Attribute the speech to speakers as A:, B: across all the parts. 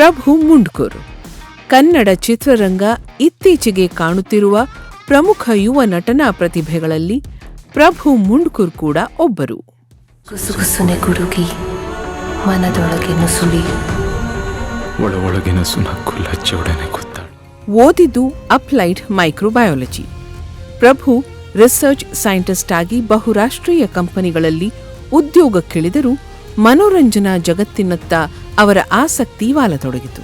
A: ಪ್ರಭು ಮುಂಡ್ಕುರ್. ಕನ್ನಡ ಚಿತ್ರರಂಗ ಇತ್ತೀಚೆಗೆ ಕಾಣುತ್ತಿರುವ ಪ್ರಮುಖ ಯುವ ನಟನಾ ಪ್ರತಿಭೆಗಳಲ್ಲಿ ಪ್ರಭು ಮುಂಡ್ಕುರ್ ಕೂಡ ಒಬ್ಬರು.
B: ಗುಸುಗುಸುನೆ ಗುಡುಗಿ ಮನದೊಳಗೆ ನುಸುಳಿ.
C: ಸುನಕ್ಕು ಗೊತ್ತಾಳು
A: ಓದಿದ್ದು applied microbiology. Prabhu research scientist ಆಗಿ ಬಹುರಾಷ್ಟ್ರೀಯ ಕಂಪನಿಗಳಲ್ಲಿ ಉದ್ಯೋಗಕ್ಕಿಳಿದರೂ ಮನೋರಂಜನಾ ಜಗತ್ತಿನತ್ತ ಅವರ ಆಸಕ್ತಿ ವಾಲತೊಡಗಿತು.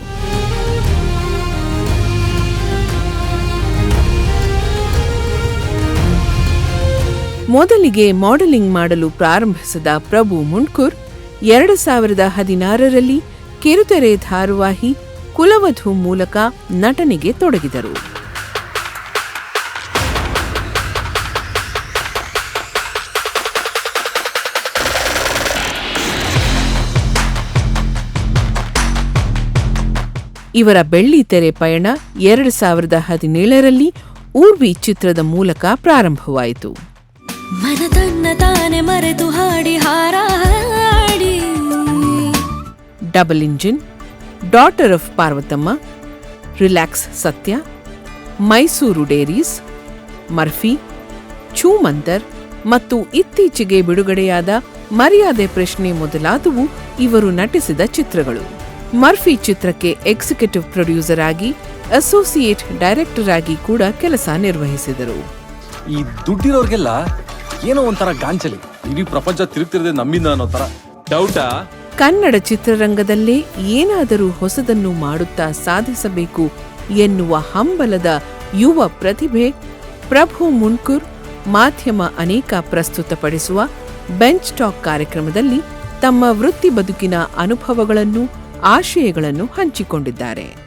A: ಮೊದಲಿಗೆ ಮಾಡೆಲಿಂಗ್ ಮಾಡಲು ಪ್ರಾರಂಭಿಸಿದ ಪ್ರಭು ಮುಂಡ್ಕುರ್ ಎರಡು ಸಾವಿರದ ಹದಿನಾರರಲ್ಲಿ ಕಿರುತೆರೆ ಧಾರಾವಾಹಿ ಕುಲವಧು ಮೂಲಕ ನಟನೆಗೆ ತೊಡಗಿದರು. ಇವರ ಬೆಳ್ಳಿ ತೆರೆ ಪಯಣ ಎರಡು ಸಾವಿರದ ಹದಿನೇಳರಲ್ಲಿ ಊರ್ವಿ ಚಿತ್ರದ ಮೂಲಕ ಪ್ರಾರಂಭವಾಯಿತು.
D: ಮರೆತು ಹಾಡಿ ಹಾರಾಡಿ.
A: Double engine daughter of Parvathamma relax Satya Mysuru diaries Murphy ಚೂಮಂತರ್ ಮತ್ತು ಇತ್ತೀಚೆಗೆ ಬಿಡುಗಡೆಯಾದ ಮರ್ಯಾದೆ ಪ್ರಶ್ನೆ ಮೊದಲಾದವು ಇವರು ನಟಿಸಿದ ಚಿತ್ರಗಳು. ಮರ್ಫಿ ಚಿತ್ರಕ್ಕೆ ಎಕ್ಸಿಕ್ಯೂಟಿವ್ ಪ್ರೊಡ್ಯೂಸರ್ ಆಗಿ ಅಸೋಸಿಯೇಟ್ ಡೈರೆಕ್ಟರ್ ಆಗಿ ಕೂಡ ಕೆಲಸ ನಿರ್ವಹಿಸಿದರು.
E: ಈ ದುಡ್ಡಿರೋರ್ಗೆಲ್ಲ ಏನೋ ಒಂಥರ ಗಾಂಚಲಿ. ಇಡೀ ಪ್ರಪಂಚ ತಿರುಗ್ತಿರದೆ ನಮ್ಮಿಂದ ಅನ್ನೋ ತರ ಡೌಟಾ?
A: ಕನ್ನಡ ಚಿತ್ರರಂಗದಲ್ಲೇ ಏನಾದರೂ ಹೊಸದನ್ನು ಮಾಡುತ್ತಾ ಸಾಧಿಸಬೇಕು ಎನ್ನುವ ಹಂಬಲದ ಯುವ ಪ್ರತಿಭೆ ಪ್ರಭು ಮುನ್ಕುರ್ ಮಾಧ್ಯಮ ಅನೇಕ ಪ್ರಸ್ತುತಪಡಿಸುವ ಬೆಂಚ್ ಟಾಕ್ ಕಾರ್ಯಕ್ರಮದಲ್ಲಿ ತಮ್ಮ ವೃತ್ತಿ ಬದುಕಿನ ಅನುಭವಗಳನ್ನು ಆಶಯಗಳನ್ನು ಹಂಚಿಕೊಂಡಿದ್ದಾರೆ.